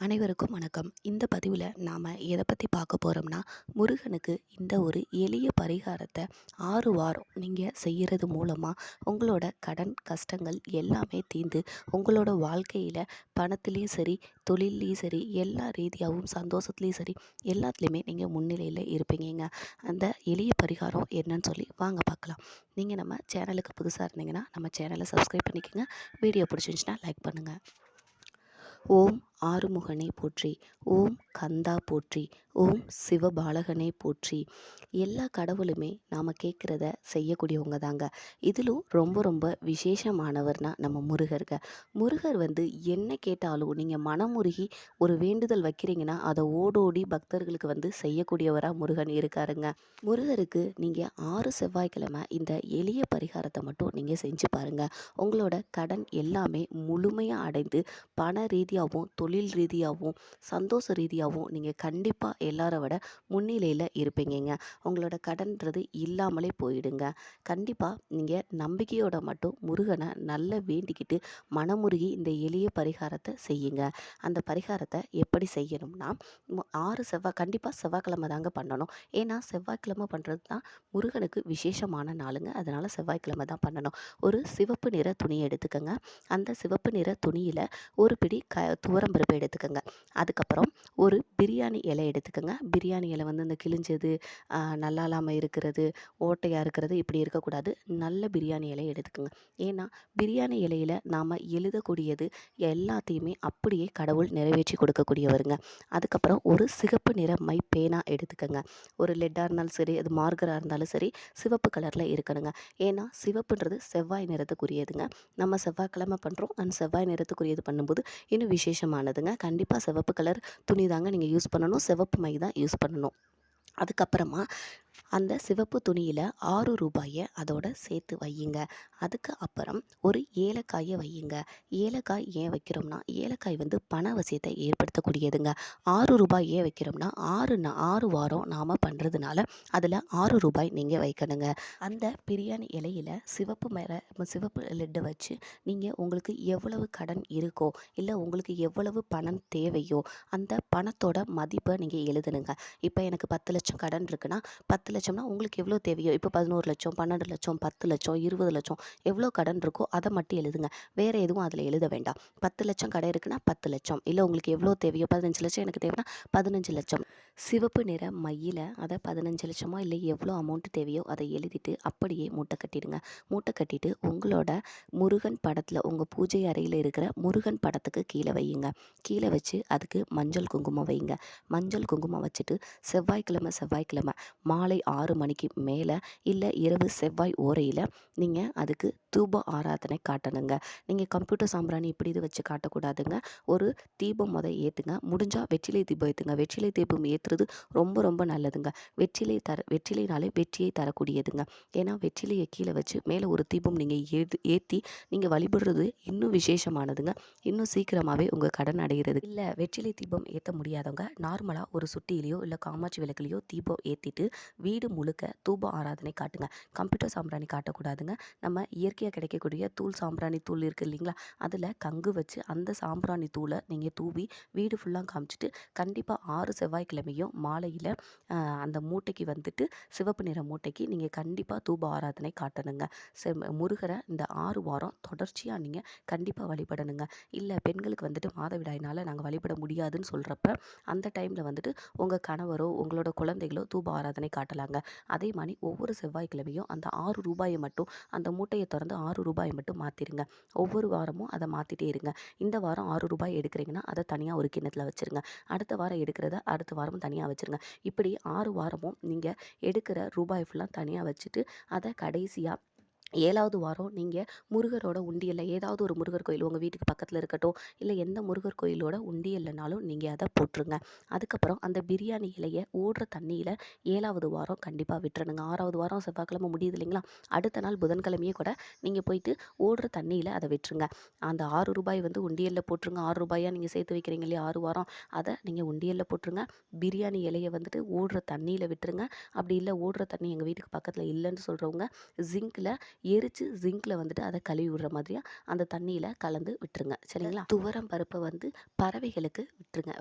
அனைவருக்கும் வணக்கம். இந்த பதிவில் நாம் எதை பற்றி பார்க்க போகிறோம்னா முருகனுக்கு இந்த ஒரு எளிய பரிகாரத்தை ஆறு வாரம் நீங்கள் செய்கிறது மூலமாக உங்களோட கடன் கஷ்டங்கள் எல்லாமே தீர்ந்து உங்களோட வாழ்க்கையில் பணத்துலேயும் சரி தொழில்லையும் சரி எல்லா ரீதியாகவும் சந்தோஷத்துலேயும் சரி எல்லாத்துலேயுமே நீங்கள் முன்னிலையில் இருப்பீங்கங்க. அந்த எளிய பரிகாரம் என்னன்னு சொல்லி வாங்க பார்க்கலாம். நீங்கள் நம்ம சேனலுக்கு புதுசாக இருந்தீங்கன்னா நம்ம சேனலை சப்ஸ்கிரைப் பண்ணிக்கோங்க. வீடியோ பிடிச்சிருந்துச்சுன்னா லைக் பண்ணுங்கள் ஓம் ஆறுமுகனே போற்றி ஓம் கந்தா போற்றி ஓம் சிவபாலகனே போற்றி. எல்லா கடவுளுமே நாம் கேட்குறத செய்யக்கூடியவங்க தாங்க. இதிலும் ரொம்ப ரொம்ப விசேஷமானவர்னா நம்ம முருகருங்க முருகர் வந்து என்ன கேட்டாலும் நீங்கள் மனமுருகி ஒரு வேண்டுதல் வைக்கிறீங்கன்னா அதை ஓடோடி பக்தர்களுக்கு வந்து செய்யக்கூடியவராக முருகன் இருக்காருங்க. முருகருக்கு நீங்கள் ஆறு செவ்வாய்க்கிழமை இந்த எளிய பரிகாரத்தை மட்டும் நீங்கள் செஞ்சு பாருங்கள் உங்களோட கடன் எல்லாமே முழுமையாக அடைந்து பண ரீதியாகவும் தொழில் தொழில் ரீதியாகவும் சந்தோஷ ரீதியாகவும் நீங்கள் கண்டிப்பாக எல்லாரை விட முன்னிலையில் இருப்பீங்கங்க. உங்களோட கடன்றது இல்லாமலே போயிடுங்க. கண்டிப்பாக நீங்கள் நம்பிக்கையோட மட்டும் முருகனை நல்லா வேண்டிக்கிட்டு மனமுருகி இந்த எளிய பரிகாரத்தை செய்யுங்க. அந்த பரிகாரத்தை எப்படி செய்யணும்னா ஆறு செவ்வாய் கண்டிப்பாக செவ்வாய்க்கிழமை தாங்க பண்ணணும். ஏன்னா செவ்வாய்க்கிழமை பண்ணுறது தான் முருகனுக்கு விசேஷமான நாளுங்க. அதனால் செவ்வாய்க்கிழமை தான் பண்ணணும். ஒரு சிவப்பு நிற துணியை எடுத்துக்கோங்க. அந்த சிவப்பு நிற துணியில் ஒரு பிடி க பருப்பு எடுத்துக்கோங்க. அதுக்கப்புறம் ஒரு பிரியாணி இலை எடுத்துக்கோங்க. பிரியாணி இலை வந்து இந்த கிழிஞ்சது நல்லா இல்லாமல் இருக்கிறது ஓட்டையாக இருக்கிறது இப்படி இருக்கக்கூடாது. நல்ல பிரியாணி இலையை எடுத்துக்கோங்க. ஏன்னா பிரியாணி இலையில் நாம் எழுதக்கூடியது எல்லாத்தையுமே அப்படியே கடவுள் நிறைவேற்றி கொடுக்கக்கூடியவருங்க. அதுக்கப்புறம் ஒரு சிகப்பு நிற மை பேனா எடுத்துக்கோங்க. ஒரு லெட்டாக இருந்தாலும் சரி அது மார்கராக இருந்தாலும் சரி சிவப்பு கலரில் இருக்கணுங்க. ஏன்னா சிவப்புன்றது செவ்வாய் நிறத்துக்குரியதுங்க. நம்ம செவ்வாய்க்கிழமை பண்ணுறோம் அண்ட் செவ்வாய் நிறத்துக்குரியது பண்ணும்போது இன்னும் விசேஷமானதுங்க கண்டிப்பாக சிவப்பு கலர் துணி தாங்க நீங்கள் யூஸ் பண்ணணும். சிவப்பு மை தான் யூஸ் பண்ணணும். அதுக்கப்புறமா அந்த சிவப்பு துணியில் ஆறு ரூபாயை அதோட சேர்த்து வையுங்க. அதுக்கு அப்புறம் ஒரு ஏலக்காயை வையுங்க. ஏலக்காய் ஏன் வைக்கிறோம்னா ஏலக்காய் வந்து பண வசியத்தை ஏற்படுத்தக்கூடியதுங்க. ஆறு ரூபாய் ஏன் வைக்கிறோம்னா ஆறு ஆறு வாரம் நாம் பண்ணுறதுனால அதில் ஆறு ரூபாய் நீங்கள் வைக்கணுங்க. அந்த பிரியாணி இலையில் சிவப்பு மர சிவப்பு லெட்டை வச்சு நீங்கள் உங்களுக்கு எவ்வளவு கடன் இருக்கோ இல்லை உங்களுக்கு எவ்வளவு பணம் தேவையோ அந்த பணத்தோட மதிப்பை நீங்கள் எழுதணுங்க. இப்போ எனக்கு பத்து லட்சம் கடன் இருக்குன்னா பத்து பத்து லட்சம்னா உங்களுக்கு எவ்வளோ தேவையோ இப்போ பதினோரு லட்சம் பன்னெண்டு லட்சம் பத்து லட்சம் இருபது லட்சம் எவ்வளோ கடன் இருக்கோ அதை மட்டும் எழுதுங்க. வேறு எதுவும் அதில் எழுத வேண்டாம். பத்து லட்சம் கடை இருக்குன்னா பத்து லட்சம். இல்லை உங்களுக்கு எவ்வளோ தேவையோ பதினஞ்சு லட்சம் எனக்கு தேவைன்னா பதினஞ்சு லட்சம். சிவப்பு நிற மையில் அதை பதினஞ்சு லட்சமோ இல்லை எவ்வளோ அமௌண்ட் தேவையோ அதை எழுதிட்டு அப்படியே மூட்டை கட்டிடுங்க. மூட்டை கட்டிட்டு உங்களோட முருகன் படத்தில் உங்கள் பூஜை அறையில் இருக்கிற முருகன் படத்துக்கு கீழே வையுங்க. கீழே வச்சு அதுக்கு மஞ்சள் குங்குமம் வைங்க. மஞ்சள் குங்குமம் வச்சுட்டு செவ்வாய்க்கிழமை செவ்வாய்க்கிழமை மாலை ஆறு மணிக்கு மேலே இல்லை இரவு செவ்வாய் ஓரையில் நீங்கள் அதுக்கு தூப ஆராதனை காட்டணுங்க. நீங்கள் கம்ப்யூட்டர் சாம்பிராணி இப்படி இது வச்சு காட்டக்கூடாதுங்க. ஒரு தீபம் முத ஏற்றுங்க முடிஞ்சால் வெற்றிலை தீபம் ஏற்றுங்க வெற்றிலை தீபம் ஏற்றுறது ரொம்ப ரொம்ப நல்லதுங்க. வெற்றிலை தர வெற்றிலைனாலே வெற்றியை தரக்கூடியதுங்க. ஏன்னா வெற்றிலையை கீழே வச்சு மேலே ஒரு தீபம் நீங்கள் ஏது ஏற்றி நீங்கள் வழிபடுறது இன்னும் விசேஷமானதுங்க. இன்னும் சீக்கிரமாகவே உங்கள் கடன் அடைகிறது இல்லை வெற்றிலை தீபம் ஏற்ற முடியாதவங்க நார்மலாக ஒரு சுட்டியிலையோ இல்லை காமாட்சி விளக்குலையோ தீபம் ஏற்றிட்டு வீடு முழுக்க தூப ஆராதனை காட்டுங்க. கம்ப்யூட்டர் சாம்பிராணி காட்டக்கூடாதுங்க. நம்ம இயற்கையாக கிடைக்கக்கூடிய தூள் சாம்பிராணி தூள் இருக்குது இல்லைங்களா? அதில் கங்கு வச்சு அந்த சாம்பிராணி தூளை நீங்கள் தூவி வீடு ஃபுல்லாக காமிச்சிட்டு கண்டிப்பாக ஆறு செவ்வாய்க்கிழமையும் மாலையில் அந்த மூட்டைக்கு வந்துட்டு சிவப்பு நிற மூட்டைக்கு நீங்கள் கண்டிப்பாக தூப ஆராதனை காட்டணுங்க. முருகரை இந்த ஆறு வாரம் தொடர்ச்சியாக நீங்கள் கண்டிப்பாக வழிபடணுங்க. இல்லை பெண்களுக்கு வந்துட்டு மாதவிடாயினால் நாங்கள் வழிபட முடியாதுன்னு சொல்கிறப்ப அந்த டைமில் வந்துட்டு உங்கள் கணவரோ உங்களோட குழந்தைகளோ தூப ஆராதனை காட்டணும். பார்க்கலாங்க அதே மாதிரி ஒவ்வொரு செவ்வாய்க்கிழமையும் அந்த ஆறு ரூபாயை மட்டும் அந்த மூட்டையை திறந்து ஆறு ரூபாயை மட்டும் மாற்றிடுங்க ஒவ்வொரு வாரமும் அதை மாற்றிட்டே இருங்க. இந்த வாரம் ஆறு ரூபாய் எடுக்கிறீங்கன்னா அதை தனியாக ஒரு கிண்ணத்தில் வச்சுருங்க. அடுத்த வாரம் எடுக்கிறத அடுத்த வாரமும் தனியாக வச்சுருங்க. இப்படி ஆறு வாரமும் நீங்கள் எடுக்கிற ரூபாய் ஃபுல்லாக தனியாக வச்சுட்டு அதை கடைசியாக ஏழாவது வாரம் நீங்கள் முருகரோட உண்டியலில் ஏதாவது ஒரு முருகர் கோயில் உங்கள் வீட்டுக்கு பக்கத்தில் இருக்கட்டும் இல்லை எந்த முருகர் கோயிலோட உண்டியல்லைனாலும் நீங்கள் அதை போட்டுருங்க அதுக்கப்புறம் அந்த பிரியாணி இலையை ஓடுற தண்ணியில் ஏழாவது வாரம் கண்டிப்பாக விட்டுறணுங்க. ஆறாவது வாரம் செவ்வாய்க்கிழமை முடியுது இல்லைங்களா? அடுத்த நாள் புதன்கிழமையே கூட நீங்கள் போயிட்டு ஓடுற தண்ணியில் அதை விட்டுருங்க. அந்த ஆறு ரூபாய் வந்து உண்டியலில் போட்டுருங்க ஆறு ரூபாயாக நீங்கள் சேர்த்து வைக்கிறீங்க இல்லையா? ஆறு வாரம். அதை நீங்கள் உண்டியலில் போட்டுருங்க பிரியாணி இலையை வந்துட்டு ஓடுற தண்ணியில் விட்டுருங்க. அப்படி இல்லை ஓடுற தண்ணி எங்கள் வீட்டுக்கு பக்கத்தில் இல்லைன்னு சொல்கிறவங்க ஜிங்கில் எரித்து ஜிங்கில் வந்துட்டு அதை கழுவி விடுற மாதிரியா அந்த தண்ணியில் கலந்து விட்டுருங்க. சரிங்களா? துவரம் பருப்பை வந்து பறவைகளுக்கு விட்டுருங்க.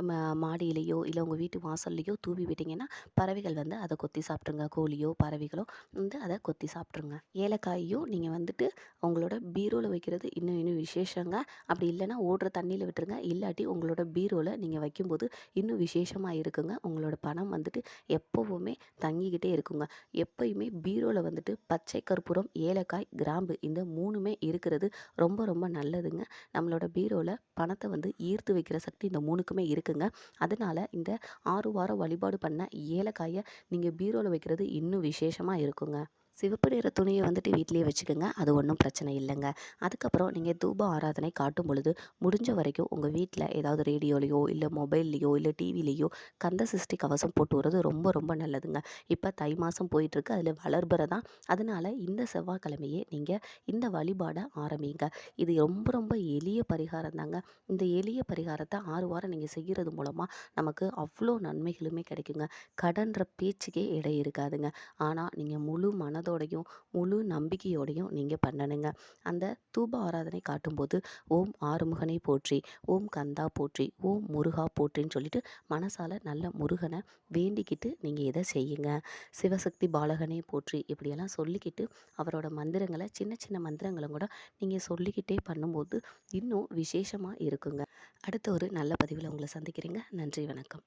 மாடியிலையோ இல்லை உங்கள் வீட்டு வாசல்லையோ தூவி விட்டிங்கன்னா பறவைகள் வந்து அதை கொத்தி சாப்பிட்ருங்க. கோழியோ பறவைகளோ வந்து அதை கொத்தி சாப்பிட்ருங்க. ஏலக்காயையும் நீங்கள் வந்துட்டு உங்களோட பீரோவில் வைக்கிறது இன்னும் இன்னும் விசேஷங்க. அப்படி இல்லைன்னா ஓடுற தண்ணியில் விட்டுருங்க. இல்லாட்டி உங்களோட பீரோவில் நீங்கள் வைக்கும்போது இன்னும் விசேஷமாக இருக்குங்க. உங்களோட பணம் வந்துட்டு எப்போவுமே தங்கிக்கிட்டே இருக்குங்க. எப்பயுமே பீரோவில் வந்துட்டு பச்சை கற்பூரம் ஏலக்காய் கிராம்பு இந்த மூணுமே இருக்கிறது ரொம்ப ரொம்ப நல்லதுங்க. நம்மளோட பீரோவில் பணத்தை வந்து ஈர்த்து வைக்கிற சக்தி இந்த மூணுக்குமே இருக்குங்க. அதனால் இந்த ஆறு வாரம் வழிபாடு பண்ண ஏலக்காயை நீங்கள் பீரோவில் வைக்கிறது இன்னும் விசேஷமாக இருக்குங்க. சிவப்பு நிற துணியை வந்துட்டு வீட்லேயே வச்சுக்கோங்க. அது ஒன்றும் பிரச்சனை இல்லைங்க. அதுக்கப்புறம் நீங்கள் தூப ஆராதனை காட்டும் பொழுது முடிஞ்ச வரைக்கும் உங்கள் வீட்டில் ஏதாவது ரேடியோலையோ இல்லை மொபைல்லையோ இல்லை டிவிலேயோ கந்த சிருஷ்டி கவசம் போட்டு வர்றது ரொம்ப ரொம்ப நல்லதுங்க. இப்போ தை மாதம் போயிட்டுருக்கு. அதில் வளர்புறதான் அதனால் இந்த செவ்வாய்க்கிழமையே நீங்கள் இந்த வழிபாடை ஆரம்பிங்க. இது ரொம்ப ரொம்ப எளிய பரிகாரம் தாங்க. இந்த எளிய பரிகாரத்தை ஆறு வாரம் நீங்கள் செய்கிறது மூலமாக நமக்கு அவ்வளோ நன்மைகளுமே கிடைக்குங்க. கடன்ற பேச்சுக்கே இடை இருக்காதுங்க. ஆனால் நீங்கள் முழு மன மனதோடையும் முழு நம்பிக்கையோடையும் நீங்கள் பண்ணணுங்க. அந்த தூப ஆராதனை காட்டும்போது ஓம் ஆறுமுகனை போற்றி ஓம் கந்தா போற்றி ஓம் முருகா போற்றின்னு சொல்லிட்டு மனசால் நல்ல முருகனை வேண்டிக்கிட்டு நீங்கள் இதை செய்யுங்க. சிவசக்தி பாலகனே போற்றி இப்படியெல்லாம் சொல்லிக்கிட்டு அவரோட மந்திரங்களை சின்ன சின்ன மந்திரங்களும் கூட நீங்கள் சொல்லிக்கிட்டே பண்ணும்போது இன்னும் விசேஷமாக இருக்குங்க. அடுத்த ஒரு நல்ல பதிவில் உங்களை சந்திக்கிறேங்க. நன்றி வணக்கம்.